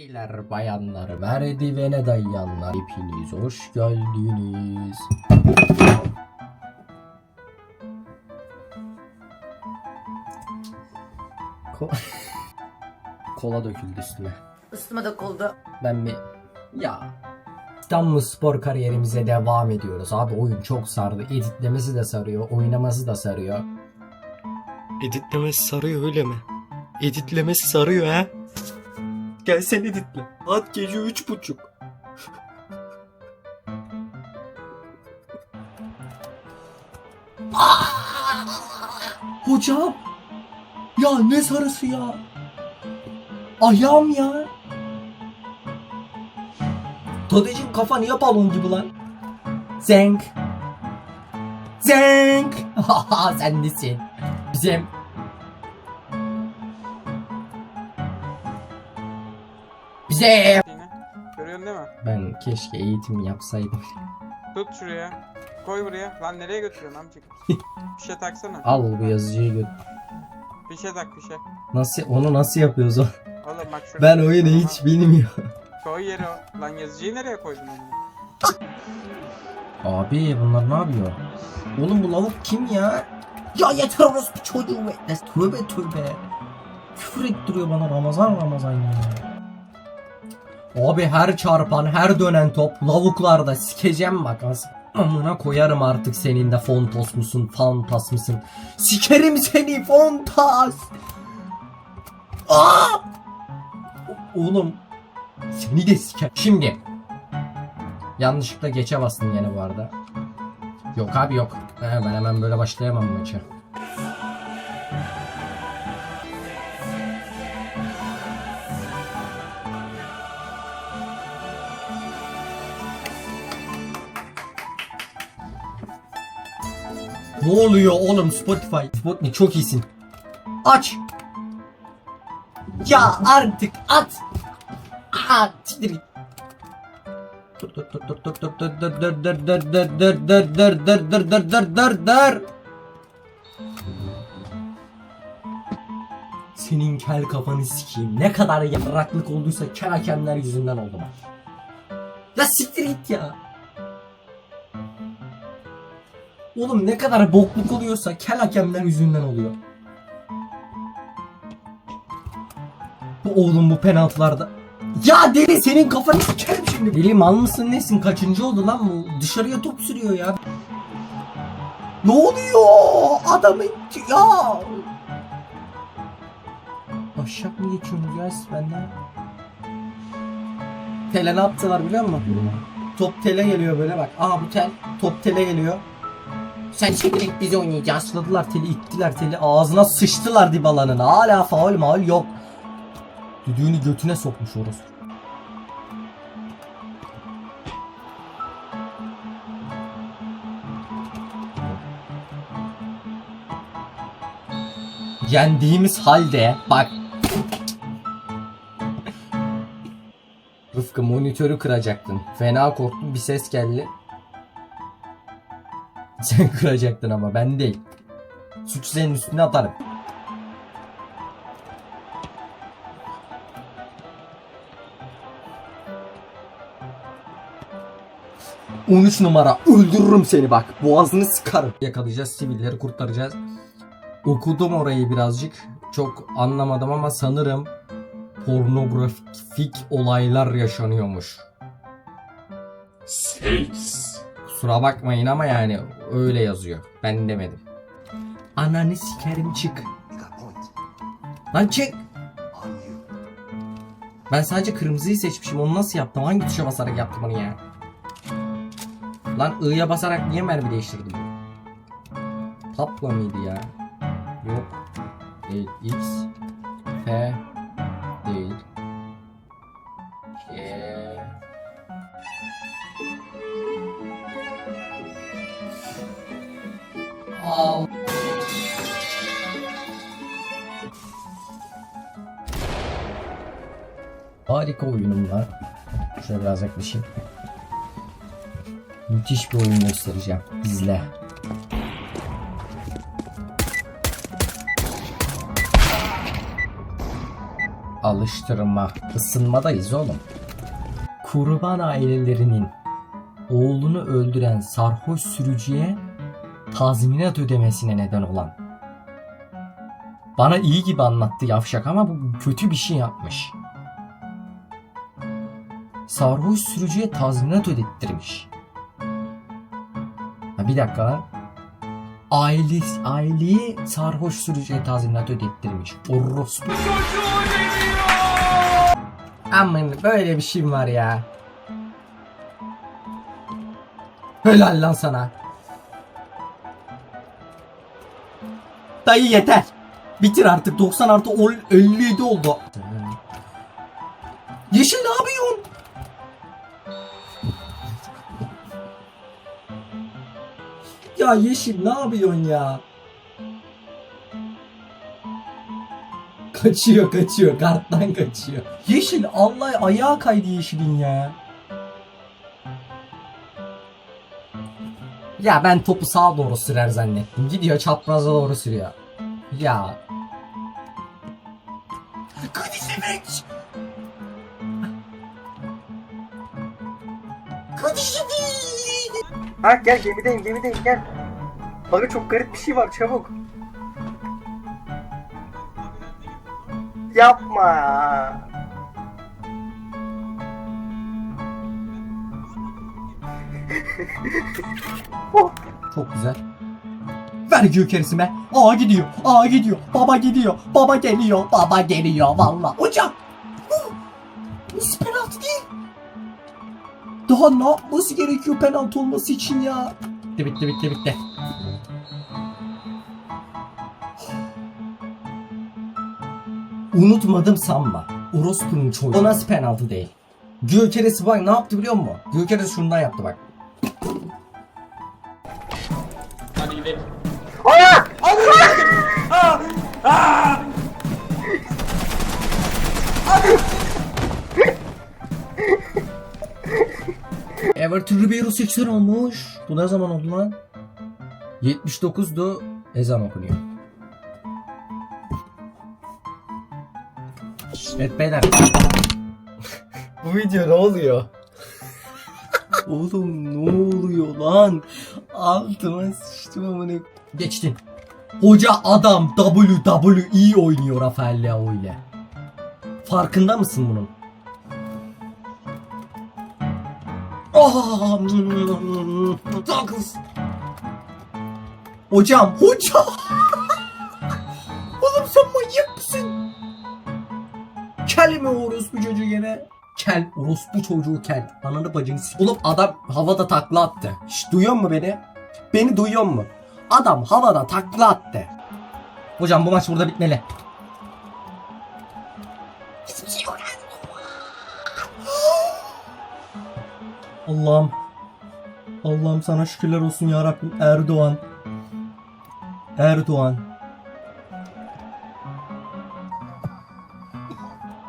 Beyler, bayanlar, merdivene dayanlar, hepiniz hoş geldiniz. Ko- Kola döküldü üstüme. Üstüme dokuldu. Ben bir... Ya... İstanbul spor kariyerimize devam ediyoruz. Abi oyun çok sardı. Editlemesi de sarıyor. Oynaması da sarıyor. Editlemesi sarıyor öyle mi? Editlemesi sarıyor ha? Gel sen editle. Saat gece üç buçuk. Hocam! Ya ne sarısı ya? Ayağım ya. Tadeciğim kafa niye balon gibi lan? Zenk. Zenk. Sen nesin? Bizim Yine. Görüyorsun değil mi? Ben keşke eğitim yapsaydım. Tut şuraya. Koy buraya. Lan nereye götürüyorsun amcık? bir şey taksana. Al bu yazıcıyı gö- Bir şey tak bir şey. Nasıl onu nasıl yapıyoruz o? Oğlum bak şuraya. Ben oyunu hiç bilmiyorum. Koy yere o. Lan yazıcıyı nereye koydun onu? Abi bunlar ne yapıyor? Oğlum bu lavuk kim ya? Ya yeter orospu çocuğu be. Tövbe tövbe. Küfür ettiriyor bana Ramazan Ramazan ya. Abi her çarpan her dönen top lavuklarda sikeceğim bak az. Amına koyarım artık senin de fontos musun fantas mısın? Sikerim seni fontas. Aa! Oğlum seni de siker. Şimdi Yanlışlıkla geçe bastım yine bu arada. Yok abi yok. Ben hemen böyle başlayamam maça. Ne oluyor oğlum Spotify? Spotify çok iyisin. Aç. Ya artık at. Aa, Senin kel kafanı sikeyim. Ne kadar yarraklık olduysa kel hakemler yüzünden oldu bak. Ya siktir git ya. Oğlum ne kadar bokluk oluyorsa kel hakemler yüzünden oluyor. Bu oğlum bu penaltılarda. Ya deli senin kafanı sikerim şimdi. Deli mal mısın nesin? Kaçıncı oldu lan bu? Dışarıya top sürüyor ya. Ne oluyor? Adamın ya. Aşak mı geçiyorsunuz ya siz benden? Tele ne yaptılar biliyor musun? Top tele geliyor böyle bak. Aa bu tel. Top tele geliyor. Sen git bizi oynayacağız. Sıladılar teli ittiler teli ağzına sıçtılar Dybala'nın. Hala faul maul yok. Düdüğünü götüne sokmuş orası. Yendiğimiz halde bak. Rıfkı monitörü kıracaktın. Fena korktum bir ses geldi. Sen kıracaktın ama ben değil. Suç senin üstüne atarım. 13 numara öldürürüm seni bak. Boğazını sıkarım. Yakalayacağız sivilleri kurtaracağız. Okudum orayı birazcık. Çok anlamadım ama sanırım pornografik olaylar yaşanıyormuş. Kusura bakmayın ama yani öyle yazıyor. Ben demedim. Ananı sikerim çık. Lan çık. Ben sadece kırmızıyı seçmişim. Onu nasıl yaptım? Hangi tuşa basarak yaptım onu ya? Lan I'ya basarak niye mermi değiştirdim? Tapla mıydı ya? Yok. Değil. X. F. Değil. Harika oyunum var. Şöyle biraz yaklaşayım. Müthiş bir oyun göstereceğim. İzle. Alıştırma. Isınmadayız oğlum. Kurban ailelerinin oğlunu öldüren sarhoş sürücüye tazminat ödemesine neden olan. Bana iyi gibi anlattı yavşak ama bu kötü bir şey yapmış. Sarhoş sürücüye tazminat ödettirmiş. Ha bir dakika lan. Aile, aileyi sarhoş sürücüye tazminat ödettirmiş. Orospu. Aman böyle bir şey var ya? Helal lan sana. Dayı yeter. Bitir artık 90 artı 10 57 oldu. Yeşil ne yapıyorsun? Ya Yeşil ne yapıyorsun ya? Kaçıyor kaçıyor karttan kaçıyor. Yeşil Allah ayağa kaydı Yeşil'in ya. Ya ben topu sağa doğru sürer zannettim. Gidiyor çapraza doğru sürüyor. Ya. Kudisevich! Kudisevich! Ha gel gemideyim gemideyim gel. Abi çok garip bir şey var çabuk. Yapma. Çok güzel. Ver gökerisime. Aa gidiyor. Aa gidiyor. Baba gidiyor. Baba geliyor. Baba geliyor valla. Hocam. Huh! Nasıl penaltı değil? Daha ne yapması gerekiyor penaltı olması için ya? Bitti bitti bitti bitti. Unutmadım sanma. Orospu'nun çocuğu. O nasıl penaltı değil? Gökeresi bak ne yaptı biliyor musun? Gökeresi şundan yaptı bak. Everton Ribeiro 80 olmuş. Bu ne zaman oldu lan? 79'du ezan okunuyor. Evet beyler. Bu video ne oluyor? Oğlum ne oluyor lan? Altıma sıçtım amına. Geçtin. Hoca adam WWE oynuyor Rafael Leao ile. Farkında mısın bunun? Ah, Douglas. Hocam, hocam. Oğlum sen manyak mısın? Kel mi orospu çocuğu gene? Kel, orospu çocuğu kel. Ananı bacını Oğlum adam havada takla attı. Şş, duyuyor mu beni? Beni duyuyor mu? Adam havada takla attı. Hocam bu maç burada bitmeli. Allah'ım. Allah'ım sana şükürler olsun ya Rabbim. Erdoğan. Erdoğan.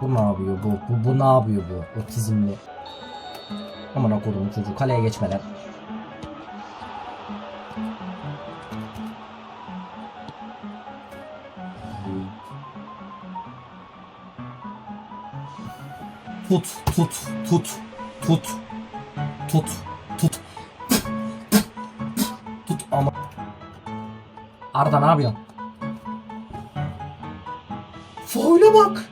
Bu ne yapıyor bu? Bu, bu ne yapıyor bu? Otizmli. Aman okudum çocuğu. Kaleye geçmeler. Tut, tut, tut, tut, tut, tut, tut ama. Arda ne yapıyorsun? Faule bak.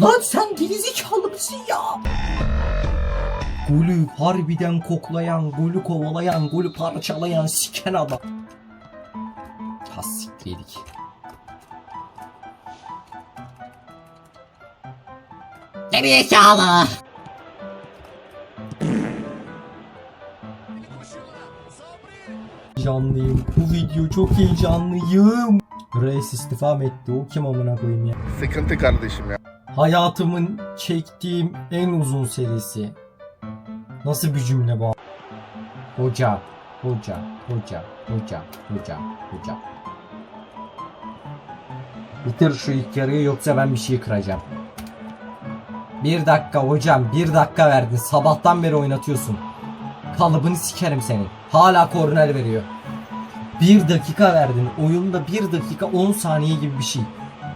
Lan sen gerizekalı mısın ya? Golü harbiden koklayan, golü kovalayan, golü parçalayan siken adam. Gerizekalı. Heyecanlıyım. Bu video çok heyecanlıyım. Reis istifa mı etti? O kim amına koyayım ya? Sıkıntı kardeşim ya. Hayatımın çektiğim en uzun serisi. Nasıl bir cümle bu? Hoca, hoca, hoca, hoca, hoca, hoca. Bitir şu ilk yarıyı yoksa ben bir şey kıracağım. Bir dakika hocam, bir dakika verdin. Sabahtan beri oynatıyorsun. Kalıbını sikerim senin. Hala korner veriyor. Bir dakika verdin. Oyunda bir dakika 10 saniye gibi bir şey.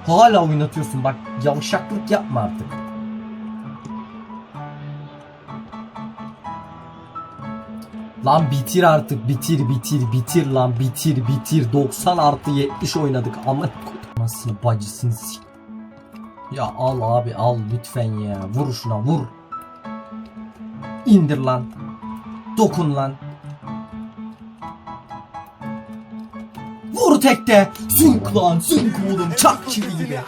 Hala oynatıyorsun bak yavşaklık yapma artık. Lan bitir artık bitir bitir bitir lan bitir bitir 90 artı 70 oynadık ama nasıl bacısını s- Ya al abi al lütfen ya. Vur şuna vur. İndir lan. Dokun lan. Vur tekte. Zınk lan zınk oğlum. Çak çivi gibi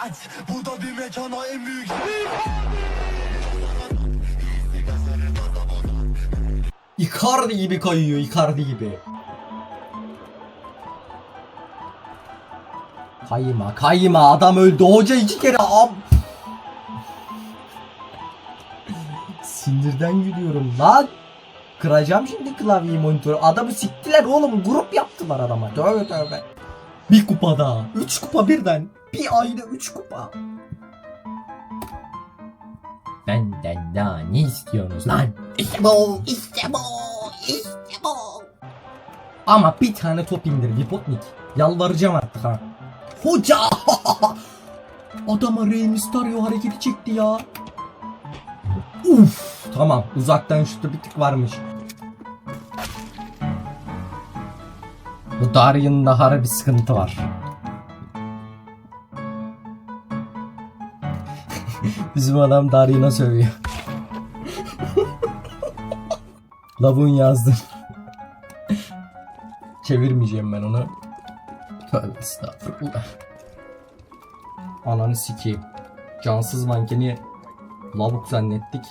Icardi gibi kayıyor Icardi gibi. Kayma kayma adam öldü. Hoca iki kere. Am Sinirden gülüyorum lan Kıracağım şimdi klavyeyi monitörü Adamı siktiler oğlum grup yaptılar adama Tövbe tövbe Bir kupa daha Üç kupa birden Bir ayda üç kupa Benden daha ne istiyorsunuz lan? İşte bu, işte bu, işte bu. Ama bir tane top indir Vipotnik. Yalvaracağım artık ha. Hoca! Adama Rey Mysterio hareketi çekti ya. Uf, tamam uzaktan şutu bir tık varmış. Bu Darian'da harbi sıkıntı var. Bizim adam Darian'a sövüyor. Lavun yazdım. Çevirmeyeceğim ben onu. Tövbe estağfurullah. Ananı sikeyim. Cansız mankeni lavuk zannettik.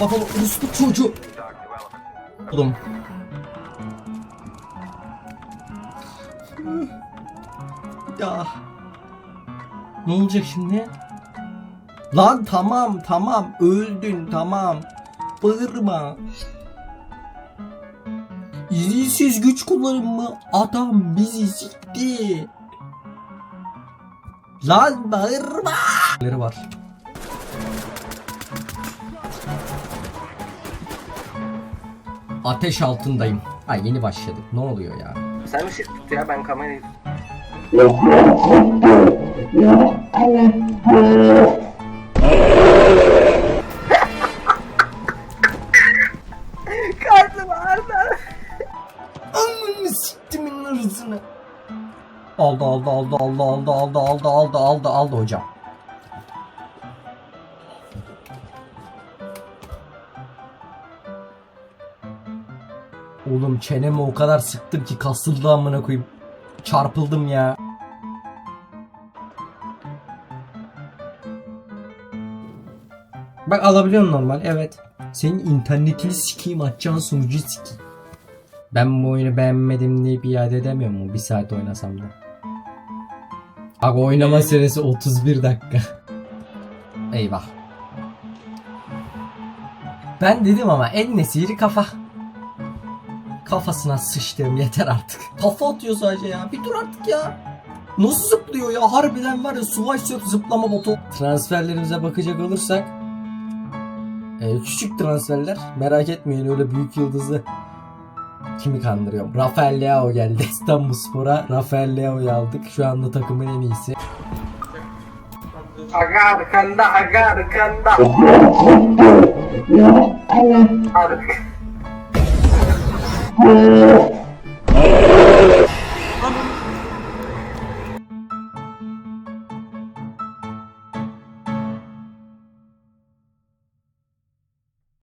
Bakalım orospu çocuğu. Oğlum. Ya. Ne olacak şimdi? Lan tamam tamam öldün tamam. Bağırma. İzinsiz güç kullanımı adam bizi sikti. Lan bağırma. Var. Ateş altındayım. Ha yeni başladık. Ne oluyor ya? Sen ışık tut ya ben kamerayı Karnım ağrıdı. Ananı siktimin hırsını. Aldı aldı aldı aldı aldı aldı aldı aldı aldı aldı hocam. Oğlum çenemi o kadar sıktım ki kasıldı amına koyayım. Çarpıldım ya. Bak alabiliyorum normal evet. Senin internetini sikeyim atacağın sunucu sikeyim. Ben bu oyunu beğenmedim deyip iade edemiyor mu? Bir saat oynasam da. Abi oynama süresi 31 dakika. Eyvah. Ben dedim ama en nesiri kafa. Kafasına sıçtığım yeter artık. Kafa atıyor sadece ya. Bir dur artık ya. Nasıl zıplıyor ya? Harbiden var ya Swipe Surf zıplama botu. Transferlerimize bakacak olursak. e, küçük transferler. Merak etmeyin öyle büyük yıldızı kimi kandırıyorum? Rafael Leao geldi. İstanbul Spor'a Rafael Leao'yu aldık. Şu anda takımın en iyisi. Aga arkanda aga arkanda. お